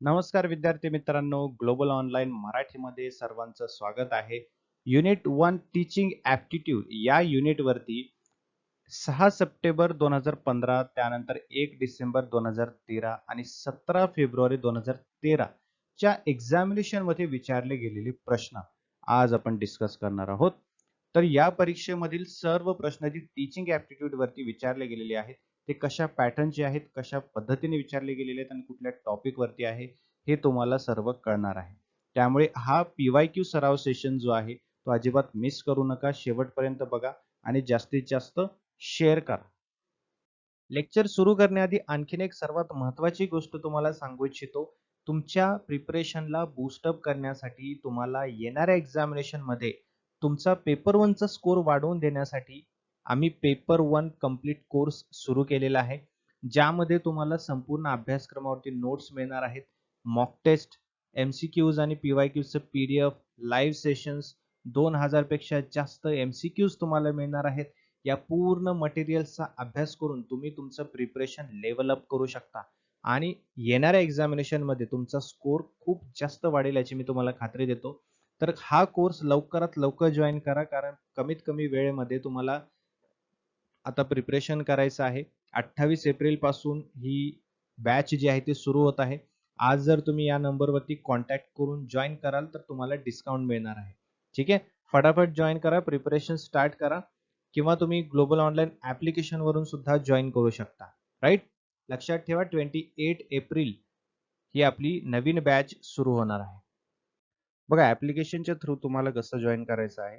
नमस्कार विद्यार्थी मित्रांनो ग्लोबल ऑनलाईन मराठीमध्ये सर्वांचं स्वागत आहे. युनिट वन टीचिंग ॲप्टिट्यूड या युनिटवरती सहा सप्टेंबर दोन हजार पंधरा त्यानंतर एक डिसेंबर दोन हजार तेरा आणि सतरा फेब्रुवारी दोन हजार तेरा च्या एक्झामिनेशनमध्ये विचारले गेलेले प्रश्न आज आपण डिस्कस करणार आहोत. तर या परीक्षेमधील सर्व प्रश्न जी टीचिंग ऍप्टिट्यूड वरती विचारले गेलेले आहेत ते कशा पॅटर्नचे आहेत कशा पद्धतीने विचारले गेलेले आहेत आणि कुठल्या टॉपिक वरती आहे हे तुम्हाला सर्व कळणार आहे. त्यामुळे हा पीवाय क्यू सराव सेशन जो आहे तो अजिबात मिस करू नका शेवटपर्यंत बघा आणि जास्तीत जास्त शेअर करा. लेक्चर सुरू करण्याआधी आणखीन एक सर्वात महत्वाची गोष्ट तुम्हाला सांगू इच्छितो तुमच्या प्रिपरेशनला बूस्टअप करण्यासाठी तुम्हाला येणाऱ्या एक्झामिनेशनमध्ये तुमचा पेपर वनचा स्कोर वाढवून देण्यासाठी आम्ही पेपर वन कंप्लीट कोर्स सुरू केलेला आहे. ज्यामध्ये तुम्हाला संपूर्ण अभ्यासक्रमावरती नोट्स मिळणार आहेत. Mock test M C Qs आणि P Y क्यूजचं P D F live sessions दोन हजारपेक्षा जास्त एम सी क्यूज तुम्हाला मिळणार आहेत. या पूर्ण मटेरियल्सचा अभ्यास करून तुम्ही तुमचं प्रिपरेशन लेवल अप करू शकता. आणि येणाऱ्या एक्झामिनेशनमध्ये तुमचा स्कोर खूप जास्त वाढेल याची मी तुम्हाला खात्री देतो. तर हा कोर्स लवकरात लवकर जॉईन करा कारण कमीत कमी वेळेमध्ये तुम्हाला आता प्रिपरेशन करायचं आहे. अठ्ठावीस एप्रिलपासून ही बॅच जी आहे ती सुरू होत आहे. आज जर तुम्ही या नंबरवरती कॉन्टॅक्ट करून जॉईन कराल तर तुम्हाला डिस्काउंट मिळणार आहे. ठीक आहे? फटाफट जॉईन करा प्रिपरेशन स्टार्ट करा. किंवा तुम्ही ग्लोबल ऑनलाईन ऍप्लिकेशन वरून सुद्धा जॉईन करू शकता. राईट लक्षात ठेवा ट्वेंटी एट एप्रिल ही आपली नवीन बॅच सुरू होणार आहे. बघा ऍप्लिकेशनच्या थ्रू तुम्हाला कसं जॉईन करायचं आहे?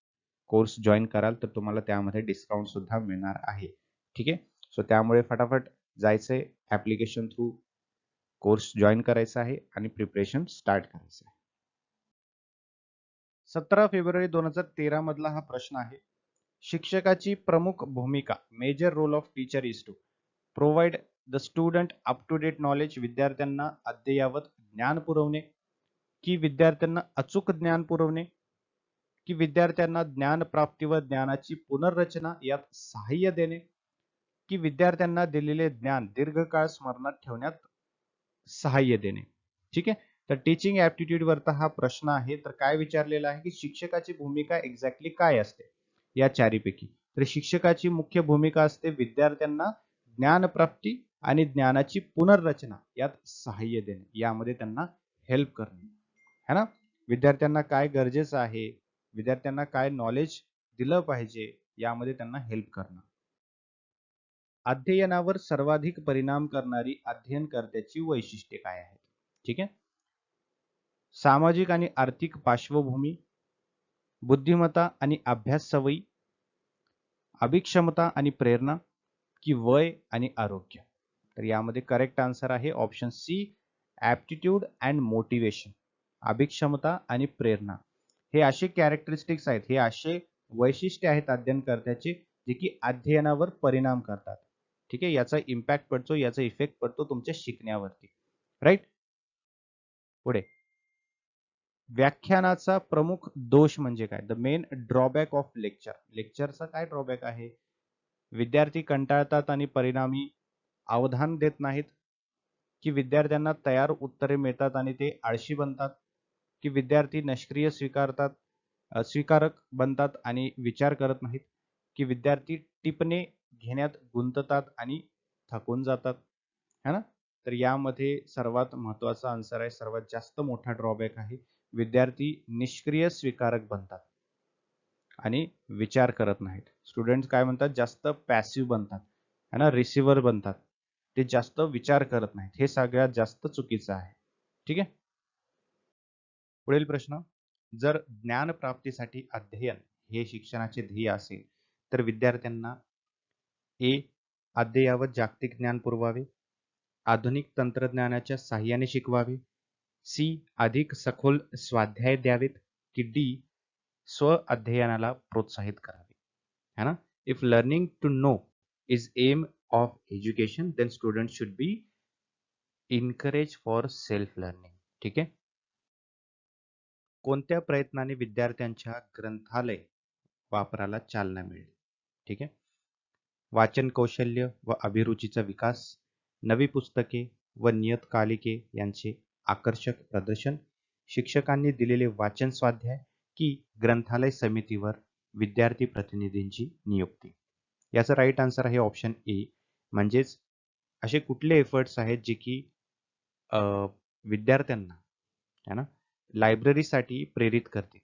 कोर्स जॉईन कराल तर तुम्हाला त्यामध्ये डिस्काउंट सुद्धा मिळणार आहे. ठीक आहे? सो त्यामुळे फटाफट जायचंय ऍप्लिकेशन थ्रू कोर्स जॉईन करायचा आहे आणि प्रिपरेशन स्टार्ट करायचं आहे. सतरा फेब्रुवारी दोन हजार तेरा मधला हा प्रश्न आहे. शिक्षकाची प्रमुख भूमिका major role of teacher is to provide the student up to date knowledge विद्यार्थ्यांना अद्ययावत ज्ञान पुरवणे की विद्यार्थ्यांना अचूक ज्ञान पुरवणे? की विद्यार्थ्यांना ज्ञान प्राप्ती व ज्ञानाची पुनर्रचना यात सहाय्य देणे की विद्यार्थ्यांना दिलेले ज्ञान दीर्घकाळ स्मरणात ठेवण्यात सहाय्य देणे. ठीक आहे? तर टीचिंग ऍप्टिट्यूड वरचा हा प्रश्न आहे. तर काय विचारलेला आहे की शिक्षकाची भूमिका एक्झॅक्टली काय असते? या चारीपैकी. तर शिक्षकाची मुख्य भूमिका असते विद्यार्थ्यांना ज्ञानप्राप्ती आणि ज्ञानाची पुनर्रचना यात सहाय्य देणे. यामध्ये त्यांना हेल्प करणे. है ना? विद्यार्थ्यांना काय गरजेचं आहे? विद्यार्थ्यांना काय नॉलेज दिलं पाहिजे यामध्ये त्यांना हेल्प करणं. अध्ययनावर सर्वाधिक परिणाम करणारी अध्ययनकर्त्याची वैशिष्ट्ये काय आहेत? ठीक आहे? सामाजिक आणि आर्थिक पार्श्वभूमी बुद्धिमत्ता आणि अभ्यास सवयी अभिक्षमता आणि प्रेरणा की वय आणि आरोग्य. तर यामध्ये करेक्ट आन्सर आहे option C aptitude and motivation अभिक्षमता आणि प्रेरणा. हे असे कॅरेक्टरिस्टिक्स आहेत हे असे वैशिष्ट्य आहेत अध्ययनकर्त्याचे जे की अध्ययनावर परिणाम करतात. ठीक आहे? याचा इम्पॅक्ट पडतो याचा इफेक्ट पडतो तुमच्या शिकण्यावरती. राईट पुढे. व्याख्यानाचा प्रमुख दोष म्हणजे काय? The main drawback of lecture लेक्चरचा काय ड्रॉबॅक आहे? विद्यार्थी कंटाळतात आणि परिणामी अवधान देत नाहीत की विद्यार्थ्यांना तयार उत्तरे मिळतात आणि ते आळशी बनतात? की विद्यार्थी निष्क्रिय स्वीकारतात स्वीकारक बनतात आणि विचार करत नाहीत की विद्यार्थी टिपणे घेण्यात गुंततात आणि थकून जातात. है ना? तर यामध्ये सर्वात महत्त्वाचा आन्सर आहे सर्वात जास्त मोठा ड्रॉबॅक आहे विद्यार्थी निष्क्रिय स्वीकारक बनतात आणि विचार करत नाहीत. स्टुडंट काय म्हणतात? जास्त पॅसिव्ह बनतात. है ना? रिसिव्हर बनतात. ते जास्त विचार करत नाहीत. हे सगळ्यात जास्त चुकीचं आहे. ठीक आहे? पुढील प्रश्न जर ज्ञान प्राप्तीसाठी अध्ययन हे शिक्षणाचे ध्येय असेल तर विद्यार्थ्यांना ए अद्ययावत जागतिक ज्ञान पुरवावे आधुनिक तंत्रज्ञानाच्या साह्याने शिकवावे सी अधिक सखोल स्वाध्याय द्यावेत की डी स्व अध्ययनाला प्रोत्साहित करावे. है ना? If learning to know is aim of education then student should be encourage for self learning ठीक आहे? कोणत्या प्रयत्नाने विद्यार्थ्यांच्या ग्रंथालय वापराला चालना मिळेल? ठीक आहे? वाचन कौशल्य व अभिरुचीचा विकास नवी पुस्तके व नियतकालिके यांचे आकर्षक प्रदर्शन शिक्षकांनी दिलेले वाचन स्वाध्याय की ग्रंथालय समितीवर विद्यार्थी प्रतिनिधींची नियुक्ती? याचा राईट आन्सर आहे ऑप्शन ए म्हणजेच असे कुठले एफर्ट्स आहेत जे की विद्यार्थ्यांना है ना? लायब्ररीसाठी प्रेरित करते.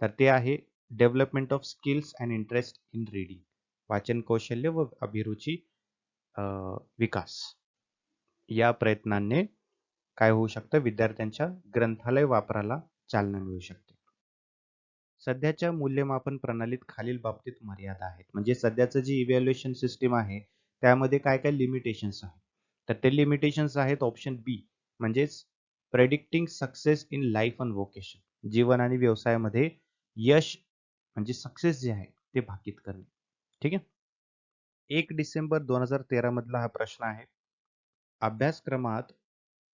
तर ते आहे development of skills and interest in reading. वाचन कौशल्य व अभिरुची विकास. या प्रयत्नांनी काय होऊ शकतं? विद्यार्थ्यांच्या ग्रंथालय वापराला चालना मिळू शकते. सध्याच्या मूल्यमापन प्रणालीत खालील बाबतीत मर्यादा आहेत. म्हणजे सध्याचं जी इव्हॅल्युएशन सिस्टीम आहे त्यामध्ये काय काय लिमिटेशन्स आहेत? तर ते लिमिटेशन्स आहेत ऑप्शन बी म्हणजेच predicting success in life and vocation जीवन आणि व्यवसायामध्ये यश म्हणजे सक्सेस जे आहे ते भाकीत करणे. ठीक आहे? एक डिसेंबर दोन हजार तेरा मधला हा प्रश्न आहे. अभ्यासक्रमात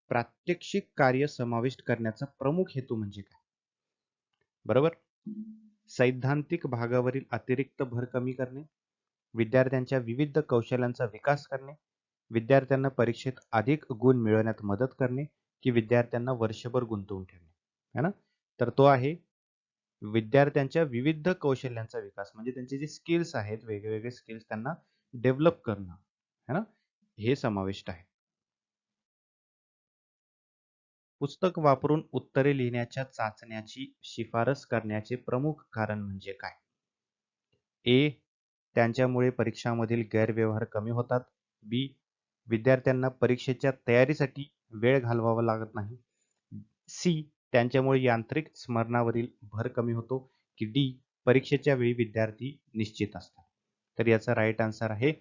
प्रात्यक्षिक कार्य समाविष्ट करण्याचा प्रमुख हेतू म्हणजे काय? बरोबर? सैद्धांतिक भागावरील अतिरिक्त भर कमी करणे. विद्यार्थ्यांच्या विविध कौशल्यांचा विकास करणे. विद्यार्थ्यांना परीक्षेत अधिक गुण मिळवण्यात मदत करणे. की विद्यार्थ्यांना वर्षभर गुंतवून ठेवणे. है ना? तर तो आहे विद्यार्थ्यांच्या विविध कौशल्यांचा विकास. म्हणजे त्यांचे जे स्किल्स आहेत वेगवेगळे स्किल्स त्यांना डेव्हलप करणं. है ना? हे समाविष्ट आहे. पुस्तक वापरून उत्तरे लिहिण्याच्या चाचण्याची शिफारस करण्याचे प्रमुख कारण म्हणजे काय? ए त्यांच्यामुळे परीक्षामधील गैरव्यवहार कमी होतात. बी विद्यार्थ्यांना परीक्षेच्या तयारीसाठी वेळ घालवावा लागत नाही. सी त्यांच्यामुळे यांत्रिक स्मरणावरील भर कमी होतो की डी परीक्षेच्या वेळी विद्यार्थी निश्चित असतात. तर याचा राईट आन्सर आहे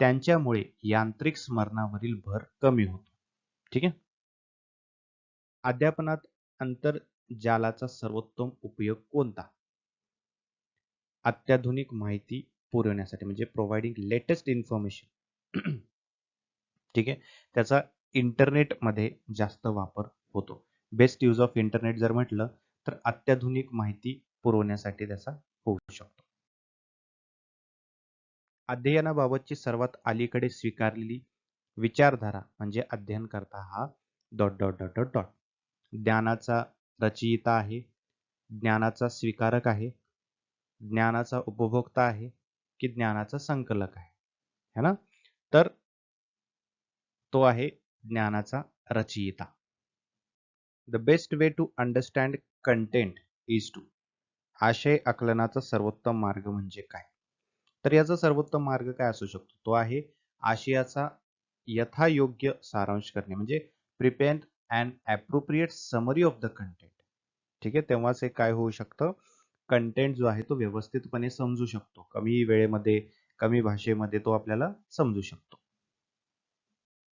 त्यांच्यामुळे यांत्रिक स्मरणावरील भर कमी होतो. ठीक आहे? अध्यापनात आंतरजालाचा सर्वोत्तम उपयोग कोणता? अत्याधुनिक माहिती पुरवण्यासाठी म्हणजे प्रोव्हाइडिंग लेटेस्ट इन्फॉर्मेशन ठीक आहे? त्याचा इंटरनेटमध्ये जास्त वापर होतो. बेस्ट यूज ऑफ इंटरनेट जर म्हटलं तर अत्याधुनिक माहिती पुरवण्यासाठी त्याचा होऊ शकतो. अध्ययनाबाबतची सर्वात अलीकडे स्वीकारलेली विचारधारा म्हणजे अध्ययन करता हा dot dot dot dot dot ज्ञानाचा रचयिता आहे ज्ञानाचा स्वीकारक आहे ज्ञानाचा उपभोक्ता आहे की ज्ञानाचा संकलक आहे. है ना? तर तो आहे ज्ञानाचा रचयिता. The best way to understand content is to आशय आकलनाचा सर्वोत्तम मार्ग म्हणजे काय? तर याचा सर्वोत्तम मार्ग काय असू शकतो? तो आहे आशयाचा यथायोग्य सारांश करणे. म्हणजे prepare and appropriate summary of the content ठीक आहे? तेव्हाच हे काय होऊ शकतं? कंटेंट जो आहे तो व्यवस्थितपणे समजू शकतो. कमी वेळेमध्ये कमी भाषेमध्ये तो आपल्याला समजू शकतो.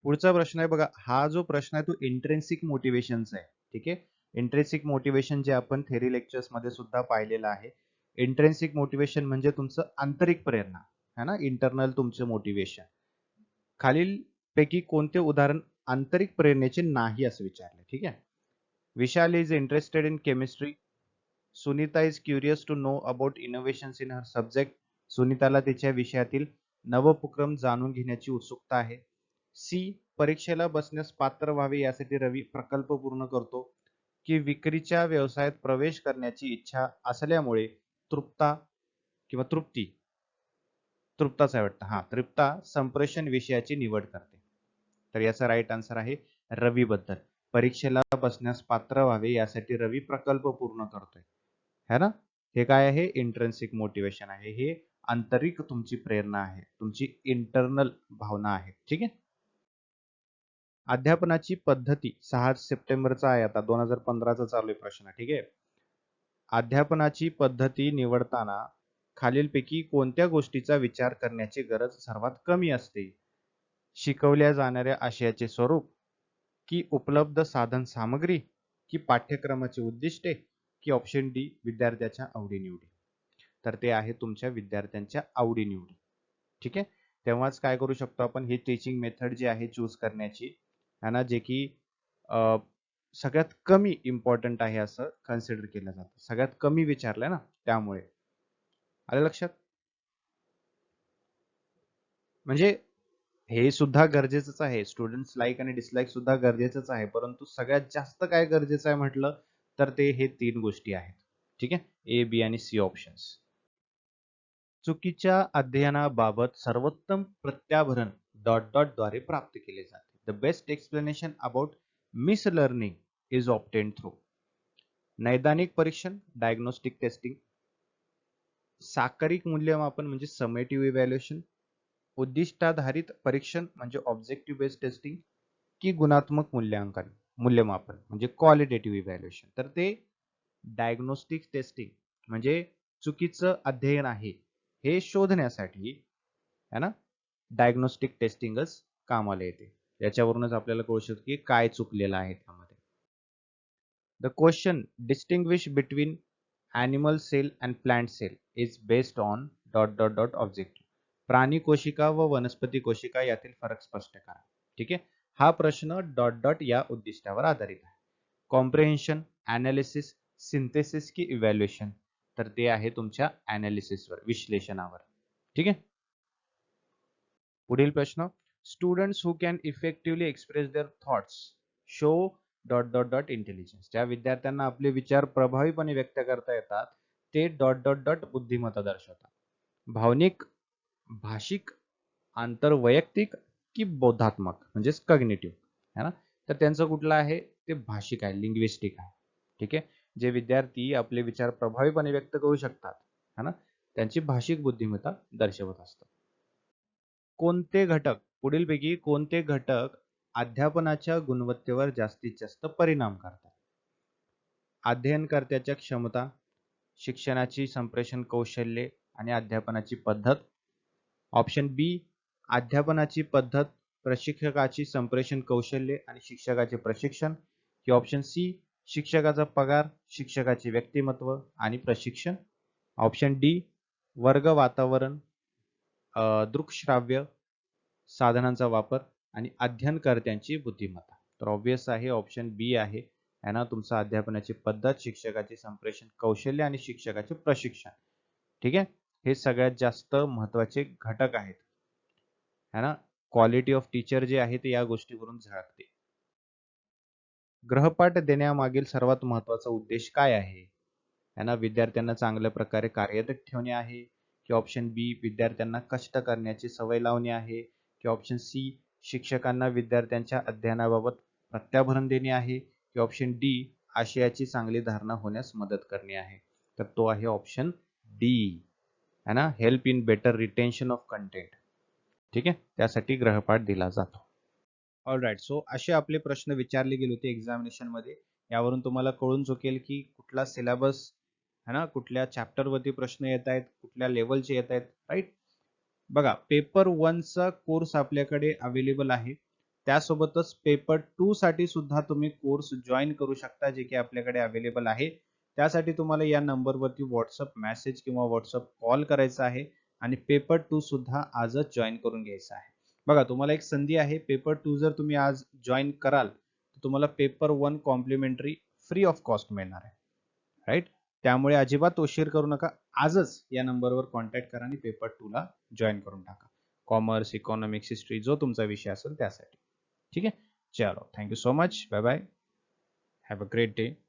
पुढचा प्रश्न आहे बघा हा जो प्रश्न आहे तो इंट्रेन्सिक मोटिवेशनचा आहे. ठीक आहे? इंट्रेन्सिक मोटिवेशन जे आपण थेरी लेक्चर्समध्ये सुद्धा पाहिलेलं आहे. इंट्रेन्सिक मोटिवेशन म्हणजे तुमचं आंतरिक प्रेरणा है ना? इंटरनल तुमचं मोटिवेशन खालील पैकी कोणते उदाहरण आंतरिक प्रेरणेचे नाही असं विचारले ठीक आहे? Vishal is interested in chemistry Sunita is curious to know about innovations in her subject सुनीताला तिच्या विषयातील नवोपक्रम जाणून घेण्याची उत्सुकता आहे. सी परीक्षेला बसण्यास पात्र व्हावे यासाठी रवी प्रकल्प पूर्ण करतो की विक्रीच्या व्यवसायात प्रवेश करण्याची इच्छा असल्यामुळे तृप्ता किंवा तृप्ती. तृप्ताच आहे वाटतं. हा तृप्ता संप्रेषण विषयाची निवड करते. तर याचा राईट आन्सर आहे रवी बद्दल परीक्षेला बसण्यास पात्र व्हावे यासाठी रवी प्रकल्प पूर्ण करतोय. है ना? हे काय आहे? इंट्रन्सिक मोटिवेशन आहे. हे आंतरिक तुमची प्रेरणा आहे. तुमची इंटरनल भावना आहे. ठीक आहे? अध्यापनाची पद्धती सहा सप्टेंबरचा आहे. आता दोन हजार पंधराचा चालू आहे प्रश्न. ठीक आहे? अध्यापनाची पद्धती निवडताना खालीलपैकी कोणत्या गोष्टीचा विचार करण्याची गरज सर्वात कमी असते? शिकवल्या जाणाऱ्या आशयाचे स्वरूप की उपलब्ध साधन सामग्री की पाठ्यक्रमाची उद्दिष्टे की ऑप्शन डी विद्यार्थ्याच्या आवडीनिवडी. तर ते आहे तुमच्या विद्यार्थ्यांच्या आवडीनिवडी. ठीक आहे? तेव्हाच काय करू शकतो आपण? ही टीचिंग मेथड जी आहे चूज करण्याची है ना जे की सगळ्यात कमी इम्पॉर्टंट आहे असं कन्सिडर केलं जातं. सगळ्यात कमी विचारलंय ना त्यामुळे. आलं लक्षात? म्हणजे हे सुद्धा गरजेचंच आहे. स्टुडंट्स लाईक आणि डिसलाईक सुद्धा गरजेचंच आहे. परंतु सगळ्यात जास्त काय गरजेचं आहे म्हटलं तर ते हे तीन गोष्टी आहेत. ठीक आहे? ए बी आणि सी ऑप्शन्स चुकीच्या अध्ययनाबाबत सर्वोत्तम प्रत्याभरण डॉट डॉटद्वारे प्राप्त केले जाते. The best explanation about mis learning is obtain through नैदानिक परीक्षण डायग्नोस्टिक टेस्टिंग साकारिक मूल्यमापन म्हणजे समेटिव्ह इव्हॅल्युएशन उद्दिष्टाधारित परीक्षण म्हणजे ऑब्जेक्टिव्ह बेस्ड टेस्टिंग की गुणात्मक मूल्यांकन मूल्यमापन म्हणजे क्वालिटेटिव्ह इव्हॅल्युएशन तर ते डायग्नोस्टिक टेस्टिंग म्हणजे चुकीचं अध्ययन आहे हे शोधण्यासाठी है ना? डायग्नोस्टिक टेस्टिंगच कामाला येते. याच्यावरूनच आपल्याला कळू शकतो की काय चुकलेलं आहे त्यामध्ये. The question distinguish between animal cell and plant cell is based on dot dot dot object प्राणी कोशिका व वनस्पती कोशिका यातील फरक स्पष्ट करा. ठीक आहे? हा प्रश्न डॉट डॉट या उद्दिष्टावर आधारित आहे. कॉम्प्रिहेन्शन अनालिसिस सिंथेसिस की इव्हॅल्युएशन तर ते आहे तुमच्या अनालिसिसवर विश्लेषणावर. ठीक आहे? पुढील प्रश्न. Students who can effectively express their thoughts show dot dot dot intelligence ज्या विद्यार्थ्यांना आपले विचार प्रभावीपणे व्यक्त करता येतात ते डॉट डॉट डॉट बुद्धिमत्ता दर्शवतात. भावनिक भाषिक आंतरवैयक्तिक की बौद्धात्मक म्हणजेच कग्नेटिव्ह है ना? तर त्यांचं कुठलं आहे? ते भाषिक आहे लिंग्विस्टिक आहे. ठीक आहे? जे विद्यार्थी आपले विचार प्रभावीपणे व्यक्त करू शकतात है ना? त्यांची भाषिक बुद्धिमत्ता दर्शवत असतात कोणते घटक पुढीलपैकी कोणते घटक अध्यापनाच्या गुणवत्तेवर जास्तीत जास्त परिणाम करतात? अध्ययनकर्त्याच्या क्षमता शिक्षणाची संप्रेषण कौशल्ये आणि अध्यापनाची पद्धत. ऑप्शन बी अध्यापनाची पद्धत प्रशिक्षकाची संप्रेषण कौशल्ये आणि शिक्षकाचे प्रशिक्षण. की ऑप्शन सी शिक्षकाचा पगार शिक्षकाचे व्यक्तिमत्व आणि प्रशिक्षण. ऑप्शन डी वर्ग वातावरण दृकश्राव्य साधनांचा वापर आणि अध्ययनकर्त्यांची बुद्धिमत्ता. तर ऑब्विस आहे ऑप्शन बी आहे. है ना? तुमचा अध्यापनाची पद्धत शिक्षकाचे संप्रेषण कौशल्य आणि शिक्षकाचे प्रशिक्षण. ठीक आहे? हे सगळ्यात जास्त महत्त्वाचे घटक आहेत. है ना? क्वालिटी ऑफ टीचर जे आहे ते या गोष्टीवरून झळकते. ग्रहपाठ देण्यामागील सर्वात महत्त्वाचा उद्देश काय आहे? है ना? विद्यार्थ्यांना चांगल्या प्रकारे कार्यरत ठेवणे आहे. की ऑप्शन बी विद्यार्थ्यांना कष्ट करण्याची सवय लावणे आहे. की ऑप्शन सी शिक्षकांना विद्यार्थ्यांच्या अध्ययनाबाबत प्रत्याभरण देणे आहे की ऑप्शन डी आशयाची चांगली धारणा होण्यास मदत करणे आहे. तर तो आहे ऑप्शन डी है ना? Help in better retention of content ठीक आहे? त्यासाठी ग्रहपाठ दिला जातो. ऑल राईट सो असे आपले प्रश्न विचारले गेले होते एक्झामिनेशनमध्ये. यावरून तुम्हाला कळून चुकेल की कुठला सिलेबस है ना? कुठल्या चॅप्टर वरती प्रश्न येत आहेत कुठल्या लेवलचे येत आहेत राईट बघा पेपर वनचा कोर्स आपल्याकडे अवेलेबल आहे. त्यासोबतच पेपर टू साठी सुद्धा तुम्ही कोर्स जॉईन करू शकता जे की आपल्याकडे अवेलेबल आहे. त्यासाठी तुम्हाला या नंबरवरती व्हॉट्सअप मेसेज किंवा व्हॉट्सअप कॉल करायचा आहे आणि पेपर टू सुद्धा आजच जॉईन करून घ्यायचा आहे. बघा तुम्हाला एक संधी आहे. पेपर टू जर तुम्ही आज जॉईन कराल तर तुम्हाला paper one complimentary free of cost मिळणार आहे. राईट त्यामुळे अजिबात उशीर करू नका. आजच या नंबरवर कॉन्टॅक्ट करा आणि पेपर टूला जॉईन करून टाका. कॉमर्स इकॉनॉमिक्स हिस्ट्री जो तुमचा विषय असेल त्यासाठी. ठीक आहे? चलो thank you so much bye bye have a great day